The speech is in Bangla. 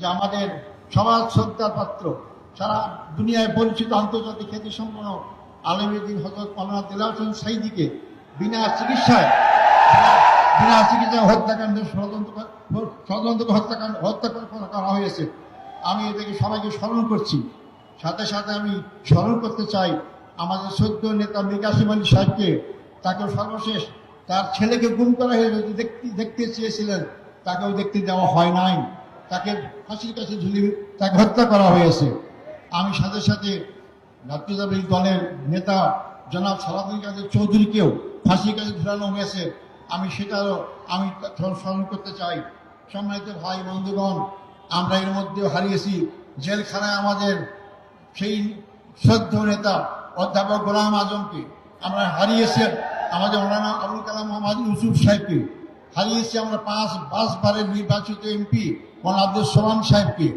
যে আমাদের সমাজ শ্রদ্ধার পাত্র। সারা দুনিয়ায় পরিচিত আন্তর্জাতিক খ্যাতি সম্পন্ন আলমীদ্দিন হজরত মৌলানা দিলার হোসেন সাইদিকে বিনা চিকিৎসায়, বিনা- চিকিৎসায় হত্যাকাণ্ডের ষড়যন্ত্র ষড়যন্ত্র হত্যাকাণ্ড হত্যা করা- হয়েছে। আমি এটাকে সবাইকে স্মরণ করছি। সাথে সাথে আমি স্মরণ করতে চাই আমাদের সদ্য নেতা মিকাশিম আলী সাহেবকে। তাকে সর্বশেষ তার ছেলেকে গুম করা হয়ে দেখতে দেখতে চেয়েছিলেন, তাকেও দেখতে দেওয়া হয় নাই। তাকে ফাঁসির কাছে ঝুলি তাকে হত্যা করা হয়েছে। আমি সাথে সাথে জাতীয়তাবাদী দলের নেতা জনাব সালাদুল কাদের চৌধুরীকেও ফাঁসির কাছে ঝুলানো হয়েছে। আমি সেটারও আমি স্মরণ করতে চাই। সম্মানিত ভাই বন্ধুগণ, আমরা এর মধ্যেও হারিয়েছি। জেলখানায় আমাদের সেই শ্রদ্ধ নেতা অধ্যাপক গোলাম আজমকে আমরা হারিয়েছি আমাদের মৌলানা আবুল কালাম মোহাম্মদ ইউসুফ সাহেবকে। হারিয়েছি আমরা পাঁচ পাঁচবারের নির্বাচিত এমপি মৌলানা আব্দুল সোমান সাহেবকে।